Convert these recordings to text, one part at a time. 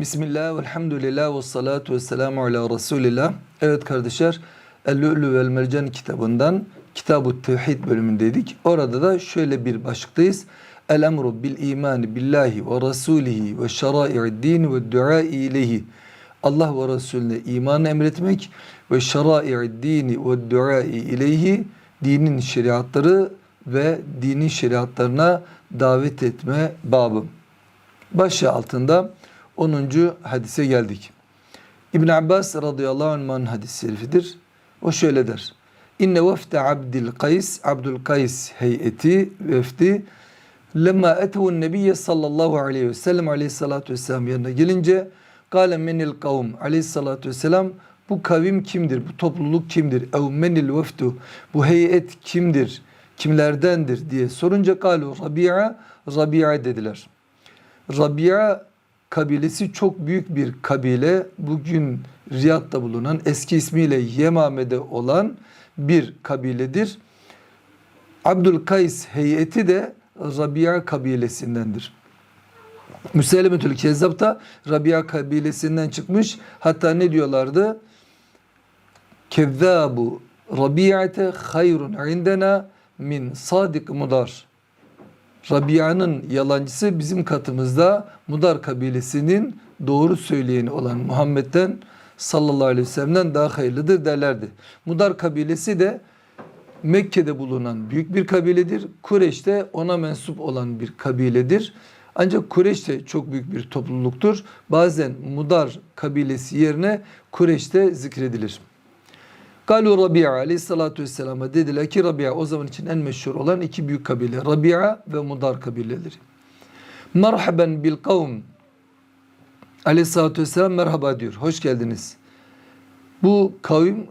Bismillah, velhamdülillah, ve salatu ve selamu ala Resulillah. Evet kardeşler, El-Lü'lü vel Mercan kitabından Kitab-ı Tevhid bölümündeydik. Orada da şöyle bir başlıktayız. El-emru bil imani billahi ve rasulihi ve şerai'id din ve duai ileyhi. Allah ve Resulüne imanı emretmek ve şerai'id dini ve duai ileyhi dinin şeriatları ve dinin şeriatlarına davet etme babı. Başlığı altında 10. hadise geldik. İbn Abbas radıyallahu anh'ın hadis-i şerifidir. O şöyle der. İnne vefte Abdül Kays, Abdül Kays heyeti, vefdi lemma etevun nebiyye sallallahu aleyhi ve sellem aleyhissalatu vesselam yanına gelince kâle menil kavm aleyhissalatu vesselam bu kavim kimdir? Bu topluluk kimdir? Ev menil veftu bu heyet kimdir? Kimlerdendir diye sorunca kalu Rabia Rabia dediler. Rabia kabilesi çok büyük bir kabile. Bugün Riyad'da bulunan eski ismiyle Yemame'de olan bir kabiledir. Abdülkays heyeti de Rabia kabilesindendir. Müsellemetül Kezzab da Rabia kabilesinden çıkmış. Hatta ne diyorlardı? Kezzabu Rabi'ate hayrun indena min sadik mudar. Rabia'nın yalancısı bizim katımızda Mudar kabilesinin doğru söyleyeni olan Muhammed'den sallallahu aleyhi ve sellem'den daha hayırlıdır derlerdi. Mudar kabilesi de Mekke'de bulunan büyük bir kabiledir. Kureyş'te ona mensup olan bir kabiledir. Ancak Kureyş de çok büyük bir topluluktur. Bazen Mudar kabilesi yerine Kureyş'te zikredilir. Galu Rabia aleyhissalatü vesselam'a dediler ki Rabia o zaman için en meşhur olan iki büyük kabile. Rabia ve Mudar kabileleri. Merhaben bil kavm aleyhissalatü vesselam merhaba diyor. Hoş geldiniz. Bu kavim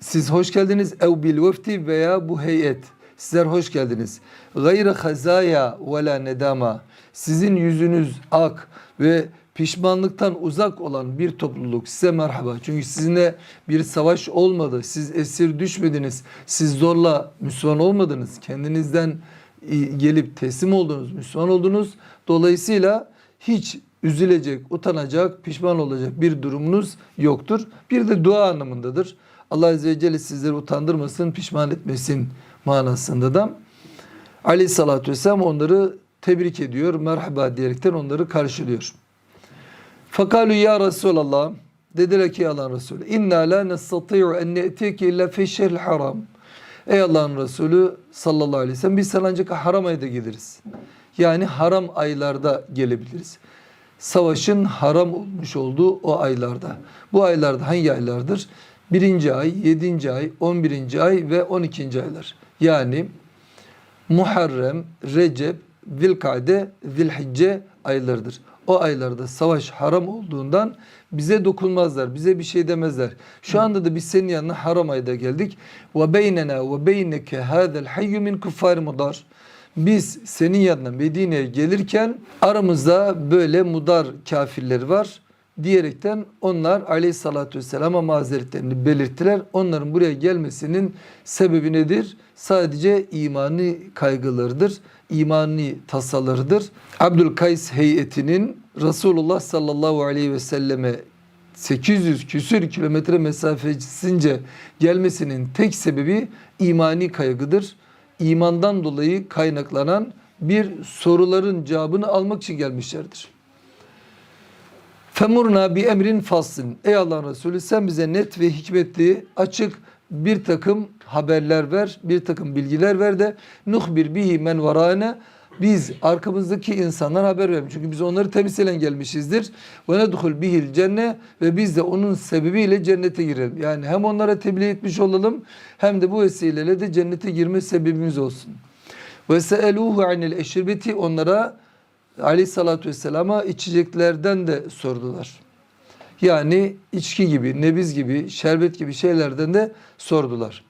siz hoş geldiniz. Ev bil vefti veya bu heyet. Sizler hoş geldiniz. Gayre hazaya ve la nedama. Sizin yüzünüz ak ve pişmanlıktan uzak olan bir topluluk size merhaba. Çünkü sizinle bir savaş olmadı. Siz esir düşmediniz. Siz zorla Müslüman olmadınız. Kendinizden gelip teslim oldunuz, Müslüman oldunuz. Dolayısıyla hiç üzülecek, utanacak, pişman olacak bir durumunuz yoktur. Bir de dua anlamındadır. Allah Azze ve Celle sizleri utandırmasın, pişman etmesin manasında da. Aleyhissalatü Vesselam onları tebrik ediyor, merhaba diyerekten onları karşılıyor. Fakalu ya Resulallah dediler ki Allah'ın Resulü inna la nestati'u en ne'tike illa fi şehril haram. Ey Allah'ın Resulü sallallahu aleyhi ve sellem biz sana ancak haram ayda geliriz. Yani haram aylarda gelebiliriz. Savaşın haram olmuş olduğu o aylarda. Bu aylarda hangi aylardır? Birinci ay, yedinci ay, on birinci ay ve on ikinci aylar. Yani Muharrem, Recep, Zilkade, Zilhicce aylarıdır. O aylarda savaş haram olduğundan bize dokunmazlar, bize bir şey demezler. Şu anda da biz senin yanına haram ayda geldik. Ve beynena ve beyneke hadel hayyu min kuffar mudar. Biz senin yanına Medine'ye gelirken aramızda böyle mudar kafirler var diyerekten onlar aleyhissalatü vesselama mazeretlerini belirttiler. Onların buraya gelmesinin sebebi nedir? Sadece imani kaygılarıdır, imani tasalarıdır. Abdülkays heyetinin Resulullah sallallahu aleyhi ve selleme 800 küsür kilometre mesafesince gelmesinin tek sebebi imani kaygıdır. İmandan dolayı kaynaklanan bir soruların cevabını almak için gelmişlerdir. Femurna bi emrin faslin. Ey Allah'ın Resulü sen bize net ve hikmetli, açık bir takım haberler ver, bir takım bilgiler ver de nuhbir bihi men varane biz arkamızdaki insanlar haber verelim. Çünkü biz onları temsilen gelmişizdir. Ve nedhul bihil cenne ve biz de onun sebebiyle cennete girelim. Yani hem onlara tebliğ etmiş olalım hem de bu vesileyle de cennete girme sebebimiz olsun. Ve seeluhu anil eşirbeti onlara aleyhissalatü vesselama içeceklerden de sordular. Yani içki gibi, nebiz gibi, şerbet gibi şeylerden de sordular.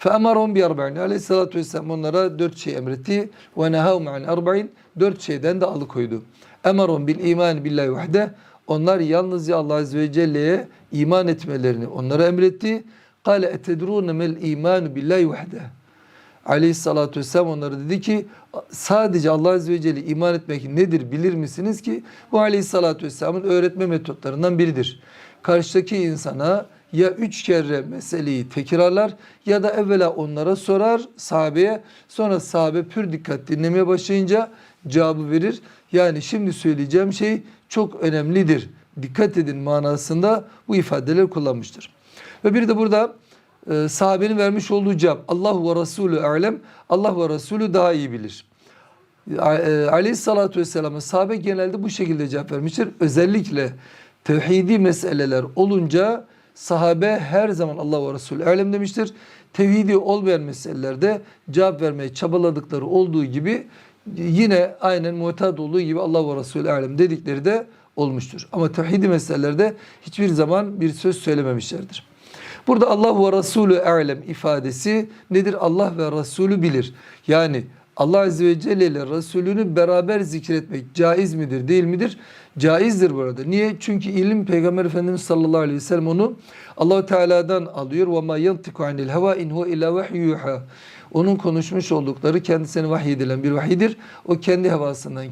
فَاَمَرُهُمْ بِيَرْبَعِينَ Aleyhissalatü vesselam onlara dört şey emretti. وَنَهَوْمَ عَنْ اَرْبَعِينَ Dört şeyden de alıkoydu. اَمَرُهُمْ بِالْا۪يمَانِ بِاللّٰهِ وَحْدَهِ Onlar yalnızca Allah Azze ve Celle'ye iman etmelerini onlara emretti. قَالَ اَتَدْرُونَ مَا الْا۪يمَانُ بِاللّٰهِ وَحْدَهِ Aleyhissalatü vesselam onlara dedi ki sadece Allah Azze ve Celle iman etmek nedir bilir misiniz ki bu Aleyhissalatü vesselamın öğretme metotlarından biridir. Karşıdaki insana ya üç kere meseleyi tekrarlar ya da evvela onlara sorar sahabeye sonra sahabe pür dikkat dinlemeye başlayınca cevabı verir. Yani şimdi söyleyeceğim şey çok önemlidir. Dikkat edin manasında bu ifadeler kullanmıştır. Ve bir de burada e, sahabenin vermiş olduğu cevap Allah ve Resulü alem Allah ve Resulü daha iyi bilir. E, Aleyhissalatü vesselam'a sahabe genelde bu şekilde cevap vermiştir. Özellikle tevhidi meseleler olunca sahabe her zaman Allah ve Resulü alem demiştir. Tevhidi olmayan meselelerde cevap vermeye çabaladıkları olduğu gibi yine aynen muhtat olduğu gibi Allah ve Resulü alem dedikleri de olmuştur. Ama tevhidi meselelerde hiçbir zaman bir söz söylememişlerdir. Burada Allah ve Resulü alem ifadesi nedir? Allah ve Resulü bilir. Yani Allah Azze ve Celle ile Resulünü beraber zikretmek caiz midir değil midir? Caizdir burada. Niye? Çünkü ilim Peygamber Efendimiz sallallahu aleyhi ve sellem onu Allahu Teala'dan alıyor. Ve ma yantiku anil heva in huve illa vahyuha. Onun konuşmuş oldukları kendisine vahyedilen bir vahidir. O kendi hevasından,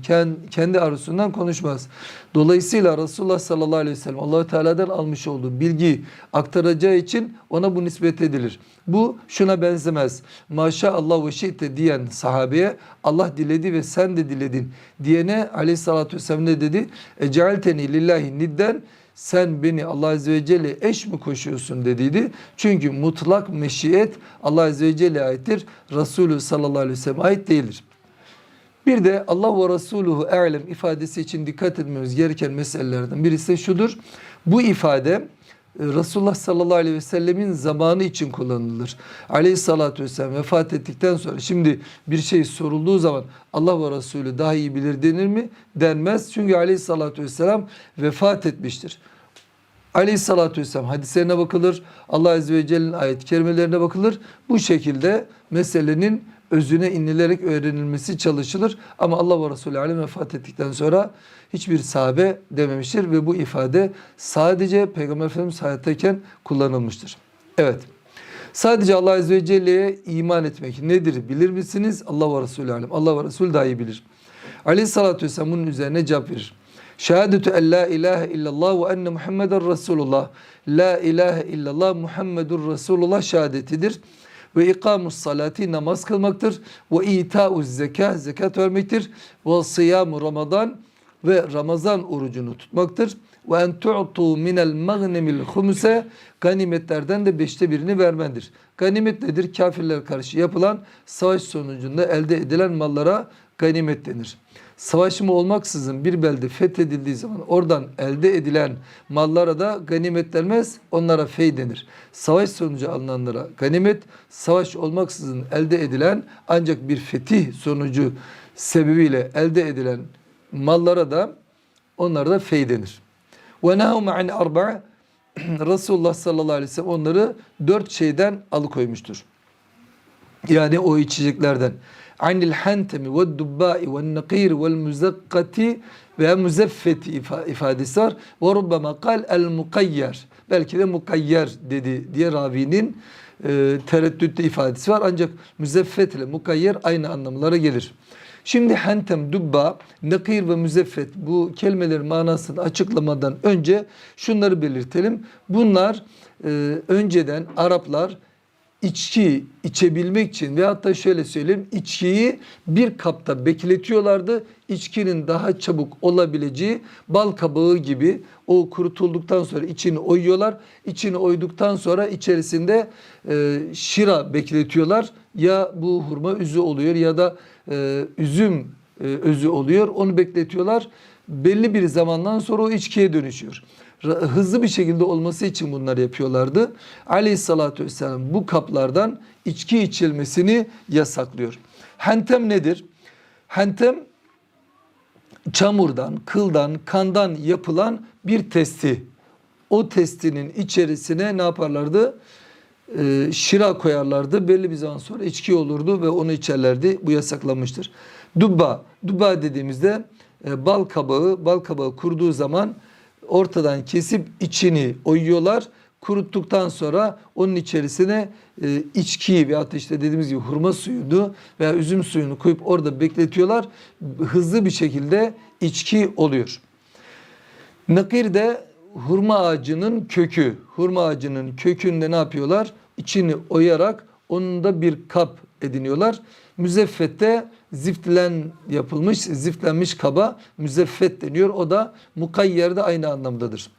kendi arzusundan konuşmaz. Dolayısıyla Resulullah sallallahu aleyhi ve sellem Allahu Teala'dan almış olduğu bilgiyi aktaracağı için ona bu nispet edilir. Bu şuna benzemez. Maşallah ve şi'te diyen sahabeye Allah diledi ve sen de diledin diyene aleyhissalatü vesselam ne dedi? Ecealteni lillahi nidden sen beni Allah Azze ve Celle eş mi koşuyorsun dediydi. Çünkü mutlak meşiyet Allah Azze ve Celle'ye aittir. Resulü sallallahu aleyhi ve sellem ait değildir. Bir de Allah ve Resuluhu alem ifadesi için dikkat etmemiz gereken meselelerden birisi şudur. Bu ifade e, Resulullah sallallahu aleyhi ve sellemin zamanı için kullanılır. Aleyhissalatü vesselam vefat ettikten sonra şimdi bir şey sorulduğu zaman Allah ve Resulü daha iyi bilir denir mi? Denmez. Çünkü aleyhissalatü vesselam vefat etmiştir. Aleyhissalatü vesselam hadislerine bakılır. Allah Azze ve Celle'nin ayet-i kerimelerine bakılır. Bu şekilde meselenin özüne inilerek öğrenilmesi çalışılır. Ama Allah ve Resulü alem vefat ettikten sonra hiçbir sahabe dememiştir ve bu ifade sadece Peygamber Efendimiz hayattayken kullanılmıştır. Evet. Sadece Allah Azze ve Celle'ye iman etmek nedir bilir misiniz? Allah ve Resulü alem. Allah ve Resulü daha iyi bilir. Aleyhissalatü vesselam bunun üzerine cevap verir. Şehadetü en la ilahe illallah ve enne Muhammeden Resulullah. La ilahe illallah Muhammedur Resulullah şehadetidir. Ve ikamus salati namaz kılmaktır. Ve ita'uz zekah zekat vermektir. Ve siyamu Ramazan ve Ramazan orucunu tutmaktır. Ve en tu'tu minel magnemil humuse ganimetlerden de beşte birini vermendir. Ganimet nedir? Kafirler karşı yapılan savaş sonucunda elde edilen mallara ganimet denir. Savaşımı olmaksızın bir belde fethedildiği zaman oradan elde edilen mallara da ganimet denmez, onlara fey denir. Savaş sonucu alınanlara ganimet, savaş olmaksızın elde edilen ancak bir fetih sonucu sebebiyle elde edilen mallara da onlara da fey denir. Ve nahum an arba Resulullah sallallahu aleyhi ve sellem onları dört şeyden alıkoymuştur. Yani o içeceklerden. Anil hantemi ve dubbai ve nakir ve muzakkati ve muzaffeti ifadesi var. Ve rubbama kal. Belki de mukayyer dedi diye ravinin e, tereddütte ifadesi var. Ancak müzeffet ile mukayyer aynı anlamlara gelir. Şimdi hentem, dubba, nakir ve müzeffet bu kelimelerin manasını açıklamadan önce şunları belirtelim. Bunlar e, önceden Araplar içki içebilmek için ve hatta şöyle söyleyeyim içkiyi bir kapta bekletiyorlardı. İçkinin daha çabuk olabileceği bal kabağı gibi o kurutulduktan sonra içini oyuyorlar. İçini oyduktan sonra içerisinde e, şira bekletiyorlar. Ya bu hurma üzü oluyor ya da e, üzüm e, özü oluyor. Onu bekletiyorlar. Belli bir zamandan sonra o içkiye dönüşüyor hızlı bir şekilde olması için bunları yapıyorlardı. Aleyhissalatü vesselam bu kaplardan içki içilmesini yasaklıyor. Hentem nedir? Hentem çamurdan, kıldan, kandan yapılan bir testi. O testinin içerisine ne yaparlardı? Ee, şira koyarlardı. Belli bir zaman sonra içki olurdu ve onu içerlerdi. Bu yasaklanmıştır. Dubba. Dubba dediğimizde e, bal kabağı, bal kabağı kurduğu zaman ortadan kesip içini oyuyorlar. kuruttuktan sonra onun içerisine e, içkiyi veya işte dediğimiz gibi hurma suyunu veya üzüm suyunu koyup orada bekletiyorlar. Hızlı bir şekilde içki oluyor. Nakir de hurma ağacının kökü. Hurma ağacının kökünde ne yapıyorlar? İçini oyarak onun da bir kap ediniyorlar. Müzeffette ziftlen yapılmış, ziftlenmiş kaba müzeffet deniyor. O da mukayyerde aynı anlamdadır.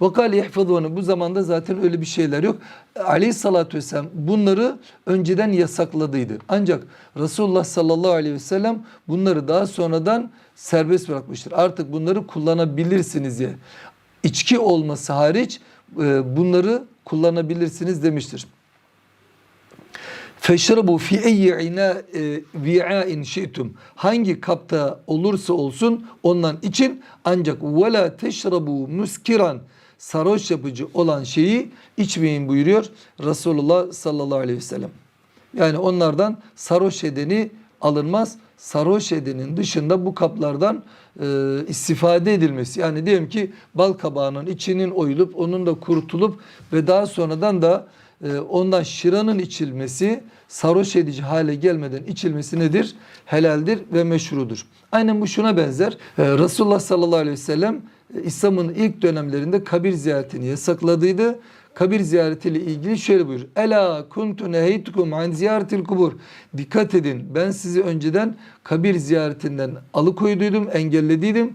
Vakal yehfazûne bu zamanda zaten öyle bir şeyler yok. Aleyhissalatü vesselam bunları önceden yasakladıydı. Ancak Resulullah sallallahu aleyhi ve sellem bunları daha sonradan serbest bırakmıştır. Artık bunları kullanabilirsiniz diye. İçki olması hariç e, bunları kullanabilirsiniz demiştir. Feşrabu fi eyyi ina vi'ain şi'tum. Hangi kapta olursa olsun ondan için ancak ve la teşrabu muskiran sarhoş yapıcı olan şeyi içmeyin buyuruyor Resulullah sallallahu aleyhi ve sellem. Yani onlardan sarhoş edeni alınmaz. Sarhoş edenin dışında bu kaplardan e, istifade edilmesi. Yani diyelim ki bal kabağının içinin oyulup onun da kurutulup ve daha sonradan da ondan şıranın içilmesi sarhoş edici hale gelmeden içilmesi nedir? Helaldir ve meşrudur. Aynen bu şuna benzer. E, Resulullah sallallahu aleyhi ve sellem e, İslam'ın ilk dönemlerinde kabir ziyaretini yasakladıydı. Kabir ziyaretiyle ilgili şöyle buyur. Ela kuntu neheytukum an ziyaretil kubur. Dikkat edin ben sizi önceden kabir ziyaretinden alıkoyduydum, engellediydim.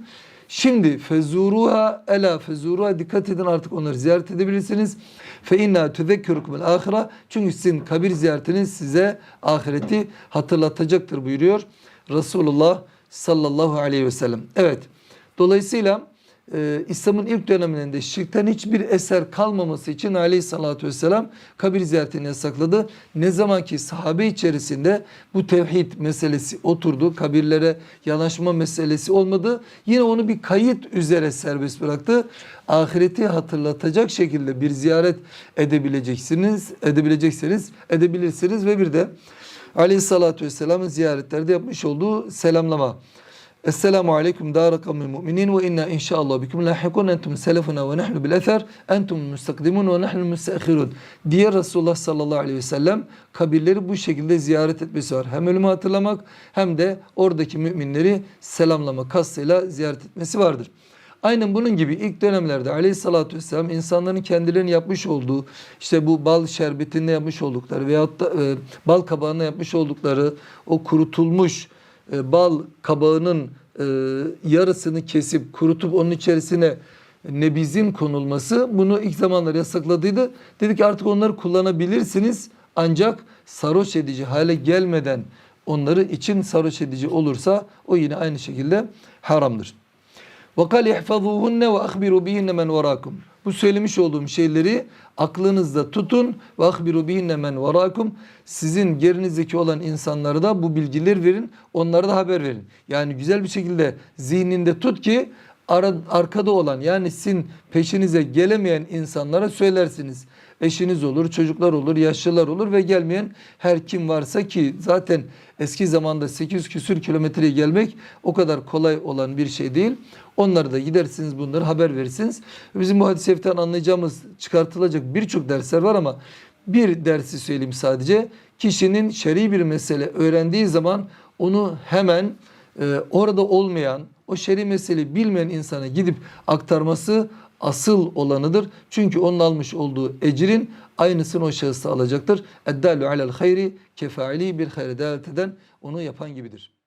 Şimdi fezuruha ela fezuruha dikkat edin artık onları ziyaret edebilirsiniz. Fe inna tuzekkirukumul ahire. Çünkü sizin kabir ziyaretiniz size ahireti hatırlatacaktır buyuruyor Resulullah sallallahu aleyhi ve sellem. Evet. Dolayısıyla e, İslam'ın ilk döneminde şirkten hiçbir eser kalmaması için aleyhissalatü vesselam kabir ziyaretini yasakladı. Ne zaman ki sahabe içerisinde bu tevhid meselesi oturdu, kabirlere yanaşma meselesi olmadı. Yine onu bir kayıt üzere serbest bıraktı. Ahireti hatırlatacak şekilde bir ziyaret edebileceksiniz, edebilecekseniz edebilirsiniz ve bir de aleyhissalatü vesselamın ziyaretlerde yapmış olduğu selamlama. Esselamu aleyküm dâra kavmi mu'minin ve inna inşallah bikum lahikun entum selefuna ve nahnu bil eser entum müstakdimun ve nahnu müsteahirun diye Resulullah sallallahu aleyhi ve sellem kabirleri bu şekilde ziyaret etmesi var. Hem ölümü hatırlamak hem de oradaki müminleri selamlama kastıyla ziyaret etmesi vardır. Aynen bunun gibi ilk dönemlerde aleyhissalatü vesselam insanların kendilerinin yapmış olduğu işte bu bal şerbetinde yapmış oldukları veyahut da e, bal kabağında yapmış oldukları o kurutulmuş e, bal kabağının e, yarısını kesip kurutup onun içerisine nebizin konulması bunu ilk zamanlar yasakladıydı. Dedi ki artık onları kullanabilirsiniz ancak sarhoş edici hale gelmeden onları için sarhoş edici olursa o yine aynı şekilde haramdır. وَقَالْ اِحْفَظُوهُنَّ وَاَخْبِرُوا بِهِنَّ مَنْ وَرَاكُمْ bu söylemiş olduğum şeyleri aklınızda tutun. Vahbiru bihinne men varakum. Sizin gerinizdeki olan insanlara da bu bilgileri verin. Onlara da haber verin. Yani güzel bir şekilde zihninde tut ki arkada olan yani sizin peşinize gelemeyen insanlara söylersiniz. Eşiniz olur, çocuklar olur, yaşlılar olur ve gelmeyen her kim varsa ki zaten eski zamanda 800 küsür kilometreye gelmek o kadar kolay olan bir şey değil. Onları da gidersiniz bunları haber verirsiniz. Bizim bu hadis-i şeriften anlayacağımız çıkartılacak birçok dersler var ama bir dersi söyleyeyim sadece. Kişinin şer'i bir mesele öğrendiği zaman onu hemen e, orada olmayan, o şer'i meseleyi bilmeyen insana gidip aktarması asıl olanıdır. Çünkü onun almış olduğu ecrin aynısını o şahıs alacaktır. Eddalü alel hayri kefaili bir hayre davet eden onu yapan gibidir.